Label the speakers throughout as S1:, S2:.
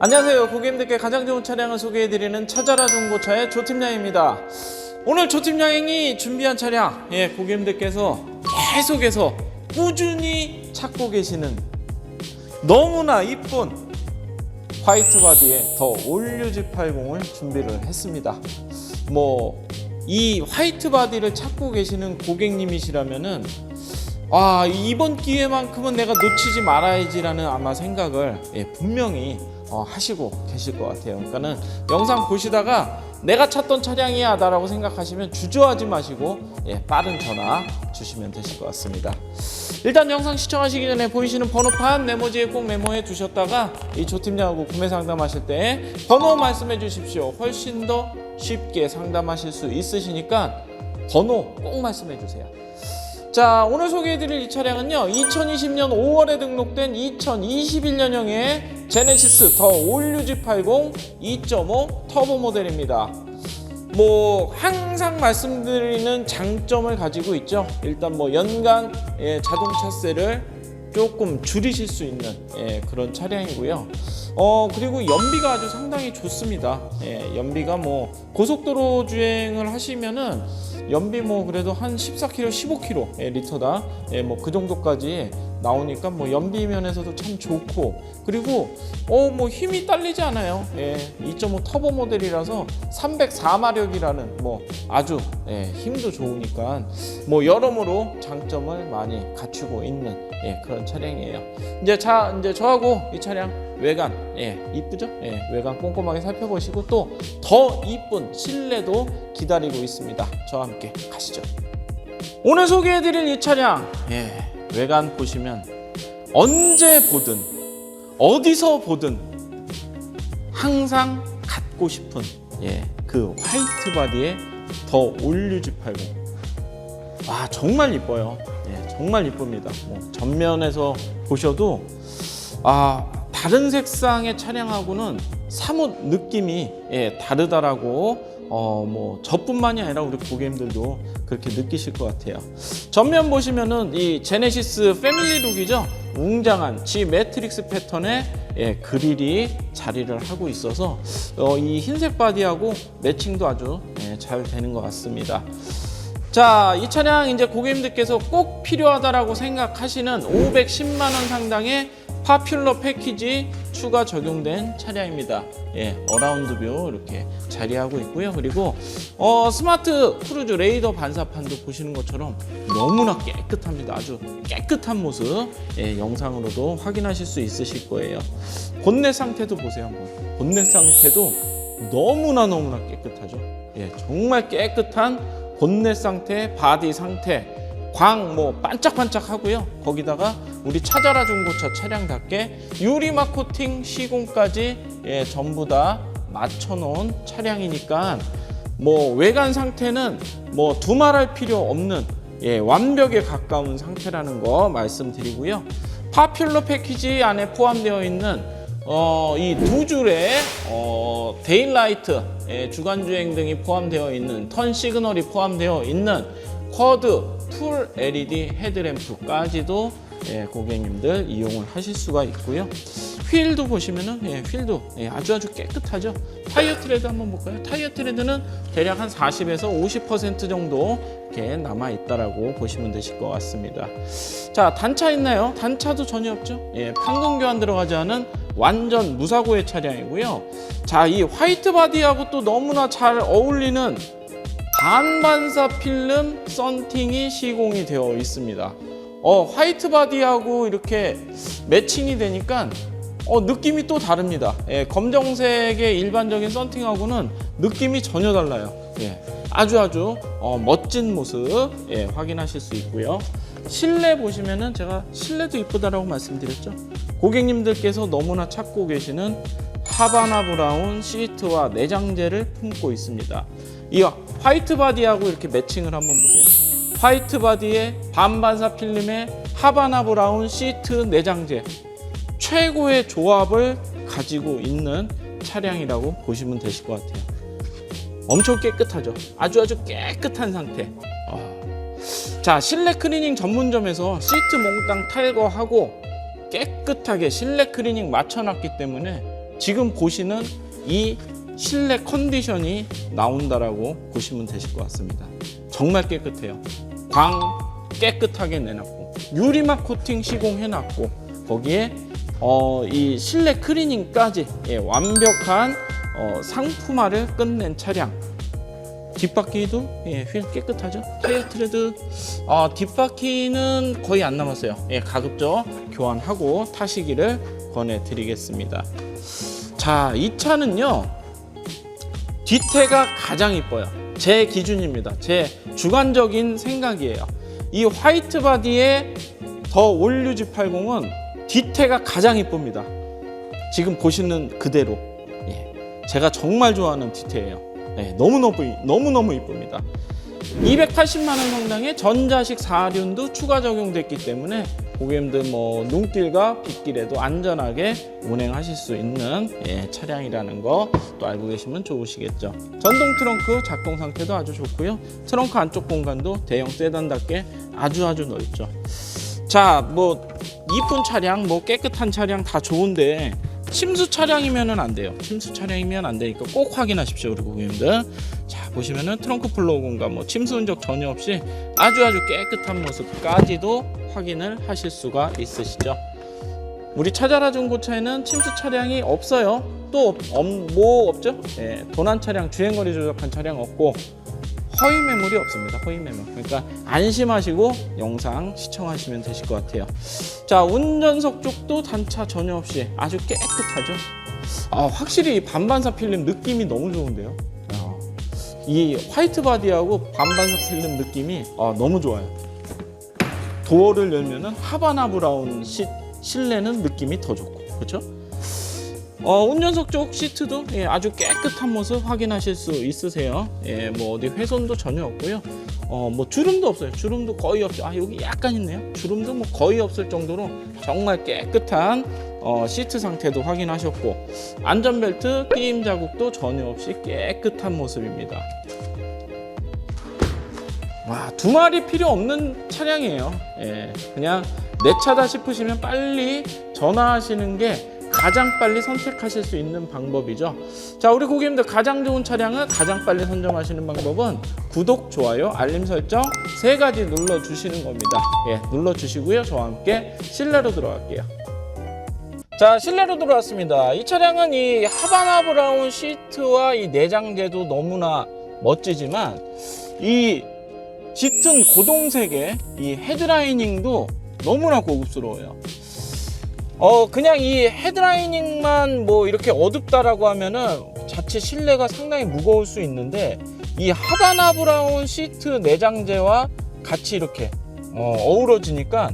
S1: 안녕하세요. 고객님들께 가장 좋은 차량을 소개해드리는 찾아라 중고차의 조팀장입니다. 오늘 조팀장이 준비한 차량, 예, 고객님들께서 계속해서 꾸준히 찾고 계시는 너무나 이쁜 화이트 바디의 더 올류지 80을 준비를 했습니다. 뭐, 이 화이트 바디를 찾고 계시는 고객님이시라면은 아 이번 기회만큼은 내가 놓치지 말아야지라는 아마 생각을 예, 분명히 어, 하시고 계실 것 같아요. 그러니까는 영상 보시다가 내가 찾던 차량이야다라고 생각하시면 주저하지 마시고 예, 빠른 전화 주시면 되실 것 같습니다. 일단 영상 시청하시기 전에 보이시는 번호판 메모지에 꼭 메모해 두셨다가 이 조팀장하고 구매 상담하실 때 번호 말씀해 주십시오. 훨씬 더 쉽게 상담하실 수 있으시니까 번호 꼭 말씀해 주세요. 자 오늘 소개해드릴 이 차량은요 2020년 5월에 등록된 2021년형의 제네시스 더 올류지 80 2.5 터보 모델입니다 뭐 항상 말씀드리는 장점을 가지고 있죠 일단 뭐 연간 예, 자동차세를 조금 줄이실 수 있는 예, 그런 차량이고요. 어 그리고 연비가 아주 상당히 좋습니다. 예, 연비가 뭐 고속도로 주행을 하시면은 연비 뭐 그래도 한 14km, 15km 예, 리터다. 예, 뭐 그 정도까지 나오니까 뭐 연비 면에서도 참 좋고 그리고 어 뭐 힘이 딸리지 않아요. 예, 2.5 터보 모델이라서 304마력이라는 뭐 아주 예, 힘도 좋으니까 뭐 여러모로 장점을 많이 갖추고 있는 예, 그런 차량이에요. 이제 자 이제 저하고 이 차량 외관 예, 이쁘죠? 예, 외관 꼼꼼하게 살펴보시고 또 더 이쁜 실내도 기다리고 있습니다. 저와 함께 가시죠. 오늘 소개해드릴 이 차량 예, 외관 보시면 언제 보든 어디서 보든 항상 갖고 싶은 예, 그 화이트 바디의 더 올류지 80. 와 정말 이뻐요. 예, 정말 이쁩니다. 뭐 전면에서 보셔도 아 다른 색상의 차량하고는 사뭇 느낌이 예, 다르다라고 어 뭐 저뿐만이 아니라 우리 고객님들도 그렇게 느끼실 것 같아요. 전면 보시면은 이 제네시스 패밀리 룩이죠. 웅장한 G 매트릭스 패턴의 예, 그릴이 자리를 하고 있어서 어, 이 흰색 바디하고 매칭도 아주 예, 잘 되는 것 같습니다. 자, 이 차량 이제 고객님들께서 꼭 필요하다라고 생각하시는 510만 원 상당의 파퓰러 패키지 추가 적용된 차량입니다. 예, 어라운드 뷰 이렇게 자리하고 있고요. 그리고 어, 스마트 크루즈 레이더 반사판도 보시는 것처럼 너무나 깨끗합니다. 아주 깨끗한 모습 예, 영상으로도 확인하실 수 있으실 거예요. 본넷 상태도 보세요 한번. 본넷 상태도 너무나 너무나 깨끗하죠. 예, 정말 깨끗한 본넷 상태, 바디 상태, 광 뭐 반짝반짝 하고요. 거기다가 우리 찾아라 중고차 차량답게 유리막 코팅 시공까지 예, 전부 다 맞춰놓은 차량이니까 뭐 외관 상태는 뭐 두말할 필요 없는 예, 완벽에 가까운 상태라는 거 말씀드리고요. 파퓰러 패키지 안에 포함되어 있는 어, 이 두 줄의 어, 데일라이트 예, 주간 주행 등이 포함되어 있는 턴 시그널이 포함되어 있는 쿼드 풀 LED 헤드램프까지도 예, 고객님들 이용을 하실 수가 있고요. 휠도 보시면은 예, 휠도 예, 아주 아주 깨끗하죠. 타이어 트레드 한번 볼까요? 타이어 트레드는 대략 한 40에서 50% 정도 이렇게 남아 있다라고 보시면 되실 것 같습니다. 자 단차 있나요? 단차도 전혀 없죠. 예, 판금 교환 들어가지 않은 완전 무사고의 차량이고요. 자 이 화이트 바디하고 또 너무나 잘 어울리는 반반사 필름 썬팅이 시공이 되어 있습니다. 어, 화이트 바디하고 이렇게 매칭이 되니까 어, 느낌이 또 다릅니다. 예, 검정색의 일반적인 썬팅하고는 느낌이 전혀 달라요. 예, 아주 아주 어, 멋진 모습 예, 확인하실 수 있고요. 실내 보시면은 제가 실내도 이쁘다라고 말씀드렸죠. 고객님들께서 너무나 찾고 계시는 하바나 브라운 시트와 내장재를 품고 있습니다. 이 화이트 바디하고 이렇게 매칭을 한번 보세요. 화이트 바디에 반반사 필름에 하바나 브라운 시트 내장재 최고의 조합을 가지고 있는 차량이라고 보시면 되실 것 같아요. 엄청 깨끗하죠. 아주 아주 깨끗한 상태. 어. 자 실내 클리닝 전문점에서 시트 몽땅 탈거하고 깨끗하게 실내 클리닝 맞춰놨기 때문에 지금 보시는 이 실내 컨디션이 나온다라고 보시면 되실 것 같습니다. 정말 깨끗해요. 광 깨끗하게 내놨고 유리막 코팅 시공해놨고 거기에 어, 이 실내 클리닝까지 예, 완벽한 어, 상품화를 끝낸 차량. 뒷바퀴도 예, 휠 깨끗하죠. 타이어 트레드 어, 뒷바퀴는 거의 안 남았어요. 예, 가급적 교환하고 타시기를 권해드리겠습니다. 자, 이 차는요 뒤태가 가장 이뻐요. 제 기준입니다. 제 주관적인 생각이에요. 이 화이트 바디의 더 올류지 80은 뒤태가 가장 이쁩니다. 지금 보시는 그대로 예, 제가 정말 좋아하는 뒤태예요. 예, 너무너무 너무너무 이쁩니다. 280만 원 상당의 전자식 사륜도 추가 적용됐기 때문에 고객님들 뭐 눈길과 빗길에도 안전하게 운행하실 수 있는 예, 차량이라는 거 또 알고 계시면 좋으시겠죠. 전동 트렁크 작동 상태도 아주 좋고요. 트렁크 안쪽 공간도 대형 세단답게 아주 아주 넓죠. 자, 뭐 이쁜 차량, 뭐 깨끗한 차량 다 좋은데 침수 차량이면은 안 돼요. 침수 차량이면 안 되니까 꼭 확인하십시오, 우리 고객님들. 자, 보시면은 트렁크 플로우 공간 뭐 침수 흔적 전혀 없이 아주 아주 깨끗한 모습까지도 확인을 하실 수가 있으시죠. 우리 차자라 중고차에는 침수 차량이 없어요. 또 없, 뭐 없죠? 예, 도난 차량, 주행거리 조작한 차량 없고 허위 매물이 없습니다. 허위 매물. 그러니까 안심하시고 영상 시청하시면 되실 것 같아요. 자, 운전석 쪽도 단차 전혀 없이 아주 깨끗하죠. 아, 확실히 이 반반사 필름 느낌이 너무 좋은데요. 아, 이 화이트 바디하고 반반사 필름 느낌이 아, 너무 좋아요. 도어를 열면은 하바나 브라운 시, 실내는 느낌이 더 좋고, 그렇죠? 어, 운전석 쪽 시트도 예, 아주 깨끗한 모습 확인하실 수 있으세요. 예, 뭐 어디 훼손도 전혀 없고요. 어, 뭐 주름도 없어요. 주름도 거의 없죠. 아, 여기 약간 있네요. 주름도 뭐 거의 없을 정도로 정말 깨끗한 어, 시트 상태도 확인하셨고 안전벨트 끼임 자국도 전혀 없이 깨끗한 모습입니다. 와, 두 마리 필요 없는 차량이에요. 예, 그냥 내 차다 싶으시면 빨리 전화하시는 게 가장 빨리 선택하실 수 있는 방법이죠. 자, 우리 고객님들 가장 좋은 차량을 가장 빨리 선점하시는 방법은 구독, 좋아요, 알림 설정 세 가지 눌러 주시는 겁니다. 예, 눌러 주시고요. 저와 함께 실내로 들어갈게요. 자, 실내로 들어왔습니다. 이 차량은 이 하바나 브라운 시트와 이 내장재도 너무나 멋지지만 이 짙은 고동색의 이 헤드라이닝도 너무나 고급스러워요. 어 그냥 이 헤드라이닝만 뭐 이렇게 어둡다라고 하면은 자체 실내가 상당히 무거울 수 있는데 이 하바나 브라운 시트 내장재와 같이 이렇게 어, 어우러지니까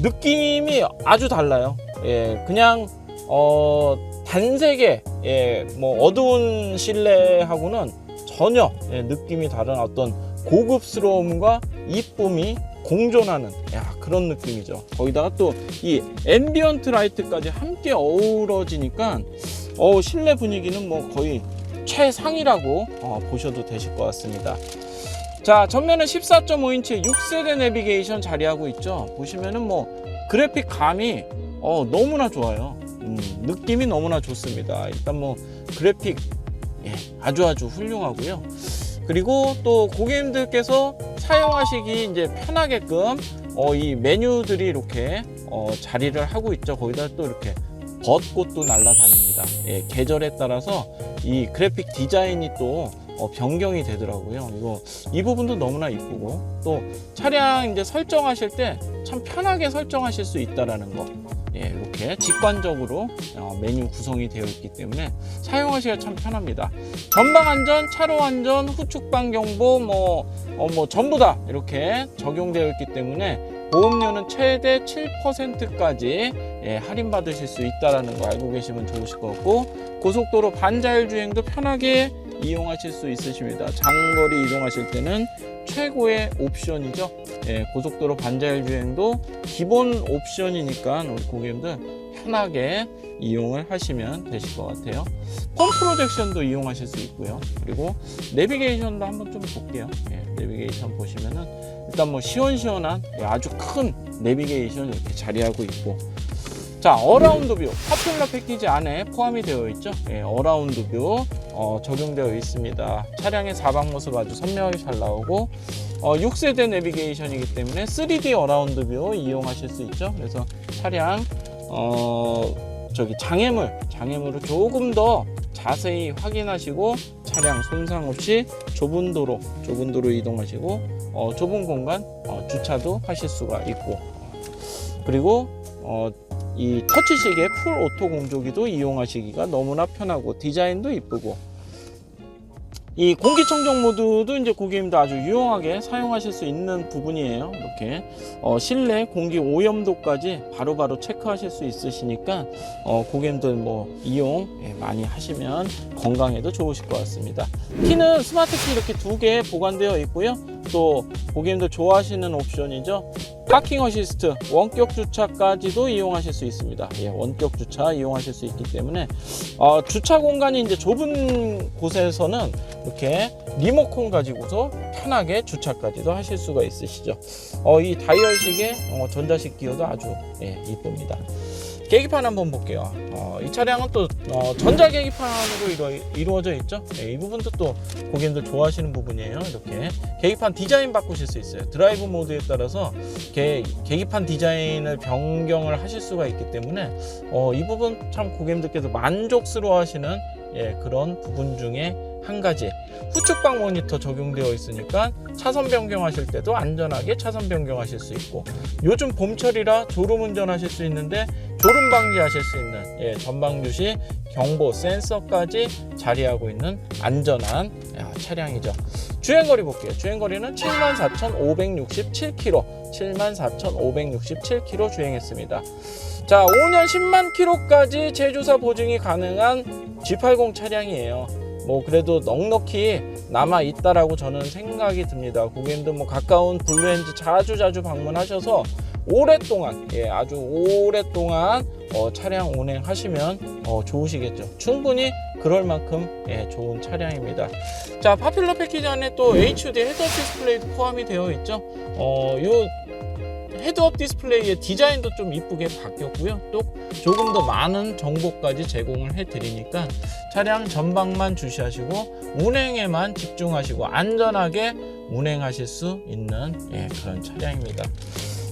S1: 느낌이 아주 달라요. 예, 그냥 어 단색의 예, 뭐 어두운 실내하고는 전혀 예, 느낌이 다른 어떤 고급스러움과 이쁨이 공존하는 야, 그런 느낌이죠. 거기다가 또 이 앰비언트 라이트까지 함께 어우러지니까 어, 실내 분위기는 뭐 거의 최상이라고 어, 보셔도 되실 것 같습니다. 자, 전면은 14.5인치 6세대 내비게이션 자리하고 있죠. 보시면은 뭐 그래픽 감이 어, 너무나 좋아요. 음, 느낌이 너무나 좋습니다. 일단 뭐 그래픽 예, 아주 아주 훌륭하고요. 그리고 또 고객님들께서 사용하시기 이제 편하게끔 어, 이 메뉴들이 이렇게 어, 자리를 하고 있죠. 거기다 또 이렇게 벚꽃도 날아다닙니다. 예, 계절에 따라서 이 그래픽 디자인이 또 어, 변경이 되더라고요. 이거 이 부분도 너무나 이쁘고 또 차량 이제 설정하실 때 참 편하게 설정하실 수 있다라는 거. 예, 이렇게 직관적으로 어, 메뉴 구성이 되어 있기 때문에 사용하시기가 참 편합니다. 전방 안전, 차로 안전, 후측방 경보 뭐, 어, 뭐 전부 다 이렇게 적용되어 있기 때문에 보험료는 최대 7%까지 예, 할인 받으실 수 있다라는 거 알고 계시면 좋으실 것 같고 고속도로 반자율 주행도 편하게 이용하실 수 있으십니다. 장거리 이동하실 때는 최고의 옵션이죠. 예, 고속도로 반자율 주행도 기본 옵션이니까 우리 고객님들 편하게 이용을 하시면 되실 것 같아요. 홈 프로젝션도 이용하실 수 있고요. 그리고 내비게이션도 한번 좀 볼게요. 예, 내비게이션 보시면은 일단 뭐 시원시원한 예, 아주 큰 내비게이션 이렇게 자리하고 있고 자 어라운드 뷰 파퓰러 패키지 안에 포함이 되어 있죠? 예, 어라운드 뷰 어, 적용되어 있습니다. 차량의 사방 모습 아주 선명하게 잘 나오고 어, 6세대 내비게이션이기 때문에 3D 어라운드 뷰 이용하실 수 있죠? 그래서 차량 어, 저기 장애물 장애물을 조금 더 자세히 확인하시고 차량 손상 없이 좁은 도로 좁은 도로 이동하시고 어, 좁은 공간 어, 주차도 하실 수가 있고. 그리고 어, 이 터치식의 풀 오토 공조기도 이용하시기가 너무나 편하고 디자인도 이쁘고 이 공기청정 모드도 이제 고객님도 아주 유용하게 사용하실 수 있는 부분이에요. 이렇게 어, 실내 공기 오염도까지 바로바로 체크하실 수 있으시니까 어, 고객님들 뭐 이용 예, 많이 하시면 건강에도 좋으실 것 같습니다. 키는 스마트 키 이렇게 두 개 보관되어 있고요. 또 고객님들 좋아하시는 옵션이죠. 파킹 어시스트 원격 주차까지도 이용하실 수 있습니다. 예, 원격 주차 이용하실 수 있기 때문에 어, 주차 공간이 이제 좁은 곳에서는 이렇게 리모컨 가지고서 편하게 주차까지도 하실 수가 있으시죠. 어, 이 다이얼식의 어, 전자식 기어도 아주 예, 이쁩니다. 계기판 한번 볼게요. 어, 이 차량은 또 어, 전자 계기판으로 이루, 어져 있죠. 예, 이 부분도 또 고객님들 좋아하시는 부분이에요. 이렇게 계기판 디자인 바꾸실 수 있어요. 드라이브 모드에 따라서 계, 계기판 디자인을 변경을 하실 수가 있기 때문에 어, 이 부분 참 고객님들께서 만족스러워하시는 예, 그런 부분 중에 한 가지 후측방 모니터 적용되어 있으니까 차선 변경하실 때도 안전하게 차선 변경하실 수 있고 요즘 봄철이라 졸음 운전하실 수 있는데 졸음 방지하실 수 있는 예, 전방 주시 경보 센서까지 자리하고 있는 안전한 야, 차량이죠. 주행거리 볼게요. 주행거리는 74,567km, 74,567km 주행했습니다. 자, 5년 10만 킬로까지 제조사 보증이 가능한 G80 차량이에요. 뭐 그래도 넉넉히 남아 있다라고 저는 생각이 듭니다. 고객님들 뭐 가까운 블루엔즈 자주 자주 방문하셔서 오랫동안 예 아주 오랫동안 어, 차량 운행하시면 어, 좋으시겠죠. 충분히 그럴 만큼 예, 좋은 차량입니다. 자 파퓰러 패키지 안에 또 HUD 헤드업 디스플레이도 포함이 되어 있죠. 어, 요 헤드업 디스플레이의 디자인도 좀 이쁘게 바뀌었고요. 또 조금 더 많은 정보까지 제공을 해드리니까 차량 전방만 주시하시고 운행에만 집중하시고 안전하게 운행하실 수 있는 예, 그런 차량입니다.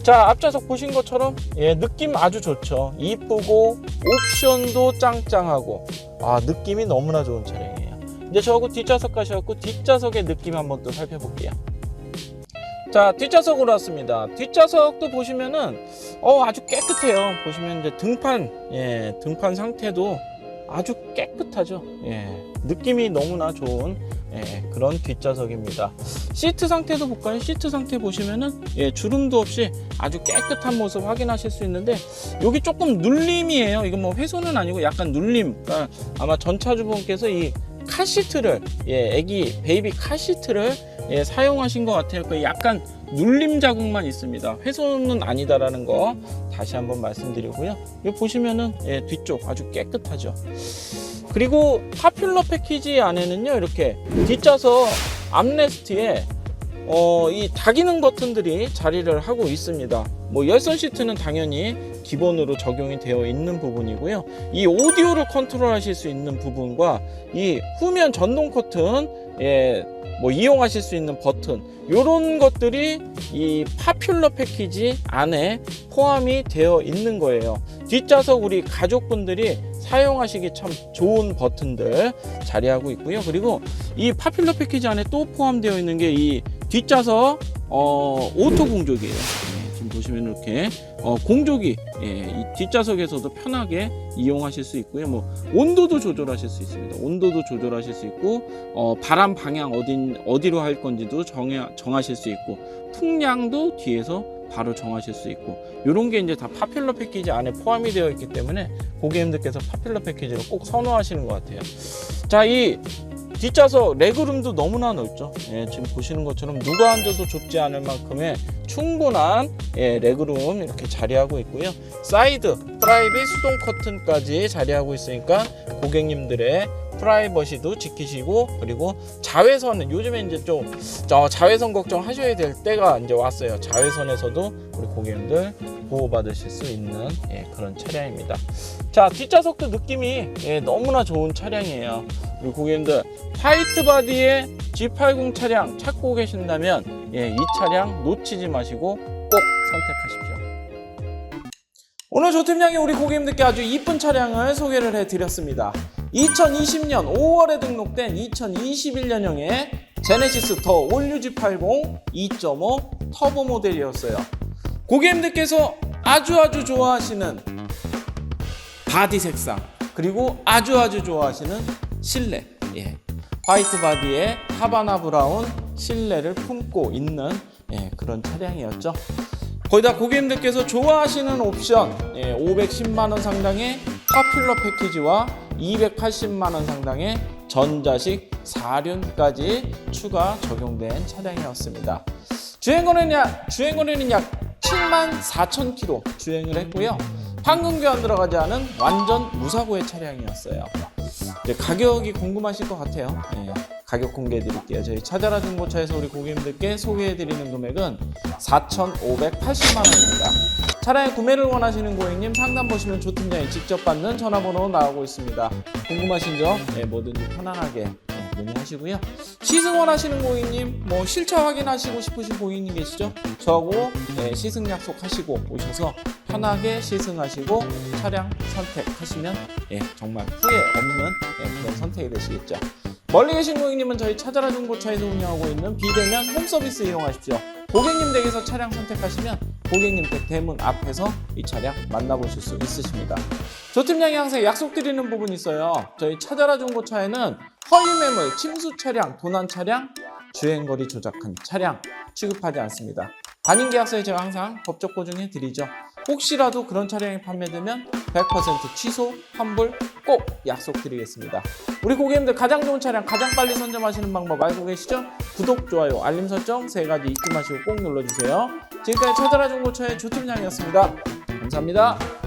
S1: 자 앞좌석 보신 것처럼 예, 느낌 아주 좋죠. 이쁘고 옵션도 짱짱하고 아 느낌이 너무나 좋은 차량이에요. 이제 저하고 뒷좌석 가셔갖고 뒷좌석의 느낌 한번 또 살펴볼게요. 자 뒷좌석으로 왔습니다. 뒷좌석도 보시면은 어 아주 깨끗해요. 보시면 이제 등판 예 등판 상태도 아주 깨끗하죠. 예 느낌이 너무나 좋은 예, 그런 뒷좌석입니다. 시트 상태도 볼까요? 시트 상태 보시면은 예 주름도 없이 아주 깨끗한 모습 확인하실 수 있는데 여기 조금 눌림이에요. 이건 뭐 훼손은 아니고 약간 눌림. 그러니까 아마 전차주분께서 이 카시트를 예 애기 베이비 카시트를 예, 사용하신 것 같아요. 그 약간 눌림 자국만 있습니다. 훼손은 아니다라는 거 다시 한번 말씀드리고요. 여기 보시면은 예, 뒤쪽 아주 깨끗하죠. 그리고 파퓰러 패키지 안에는요 이렇게 뒷좌석 암레스트에 어, 이 다기능 버튼들이 자리를 하고 있습니다. 뭐 열선 시트는 당연히 기본으로 적용이 되어 있는 부분이고요. 이 오디오를 컨트롤 하실 수 있는 부분과 이 후면 전동 커튼 예, 뭐 이용하실 수 있는 버튼 이런 것들이 이 파퓰러 패키지 안에 포함이 되어 있는 거예요. 뒷좌석 우리 가족분들이 사용하시기 참 좋은 버튼들 자리하고 있고요. 그리고 이 파퓰러 패키지 안에 또 포함되어 있는 게 이 뒷좌석 어, 오토 공조기예요. 네, 지금 보시면 이렇게 어, 공조기 예, 이 뒷좌석에서도 편하게 이용하실 수 있고요. 뭐 온도도 조절하실 수 있습니다. 온도도 조절하실 수 있고 어, 바람 방향 어디 어디로 할 건지도 정해, 정하실 수 있고 풍량도 뒤에서 바로 정하실 수 있고 이런 게 이제 다 파퓰러 패키지 안에 포함이 되어 있기 때문에 고객님들께서 파퓰러 패키지를 꼭 선호하시는 것 같아요. 자, 이 뒷좌석 레그룸도 너무나 넓죠. 예, 지금 보시는 것처럼 누가 앉아도 좁지 않을 만큼의 충분한 예, 레그룸 이렇게 자리하고 있고요. 사이드 프라이빗 수동 커튼까지 자리하고 있으니까 고객님들의 프라이버시도 지키시고 그리고 자외선은 요즘에 이제 좀저 자외선 걱정하셔야 될 때가 이제 왔어요. 자외선에서도 우리 고객님들 보호받으실 수 있는 예, 그런 차량입니다. 자 뒷좌석도 느낌이 예, 너무나 좋은 차량이에요. 고객님들 화이트 바디의 G80 차량 찾고 계신다면 예, 이 차량 놓치지 마시고 꼭 선택하십시오. 오늘 조팀장이 우리 고객님들께 아주 이쁜 차량을 소개를 해드렸습니다. 2020년 5월에 등록된 2021년형의 제네시스 더 올류 G80 2.5 터보 모델이었어요. 고객님들께서 아주 아주 좋아하시는 바디 색상 그리고 아주 아주 좋아하시는 실내 예. 화이트 바디에 하바나 브라운 실내를 품고 있는 예, 그런 차량이었죠. 거기다 고객님들께서 좋아하시는 옵션 예, 510만 원 상당의 파퓰러 패키지와 280만 원 상당의 전자식 4륜까지 추가 적용된 차량이었습니다. 주행거리는 약, 주행거리는 약 7만 4천 킬로 주행을 했고요. 황금 교환 들어가지 않은 완전 무사고의 차량이었어요. 이제 가격이 궁금하실 것 같아요. 예, 가격 공개해 드릴게요. 저희 차자라 중고차에서 우리 고객님들께 소개해 드리는 금액은 4,580만 원입니다. 차량의 구매를 원하시는 고객님 상담 보시면 조팀장이 직접 받는 전화번호 나오고 있습니다. 궁금하신 점 예, 뭐든지 편안하게 예, 문의하시고요. 시승 원 하시는 고객님, 뭐 실차 확인하시고 싶으신 고객님 계시죠? 저하고 예, 시승 약속하시고 오셔서 편하게 시승하시고 차량 선택하시면 예, 정말 후회 없는 예, 그런 선택이 되시겠죠. 멀리 계신 고객님은 저희 차자라 중고차에서 운영하고 있는 비대면 홈서비스 이용하십시오. 고객님 댁에서 차량 선택하시면 고객님 댁 대문 앞에서 이 차량 만나보실 수 있으십니다. 조팀장이 항상 약속드리는 부분이 있어요. 저희 차자라 중고차에는 허위 매물, 침수 차량, 도난 차량, 주행거리 조작한 차량 취급하지 않습니다. 반인 계약서에 제가 항상 법적 보증해 드리죠. 혹시라도 그런 차량이 판매되면 100% 취소, 환불 꼭 약속드리겠습니다. 우리 고객님들 가장 좋은 차량 가장 빨리 선점하시는 방법 알고 계시죠? 구독, 좋아요, 알림 설정 세 가지 잊지 마시고 꼭 눌러주세요. 지금까지 차더라 중고차의 조팀장이었습니다. 감사합니다.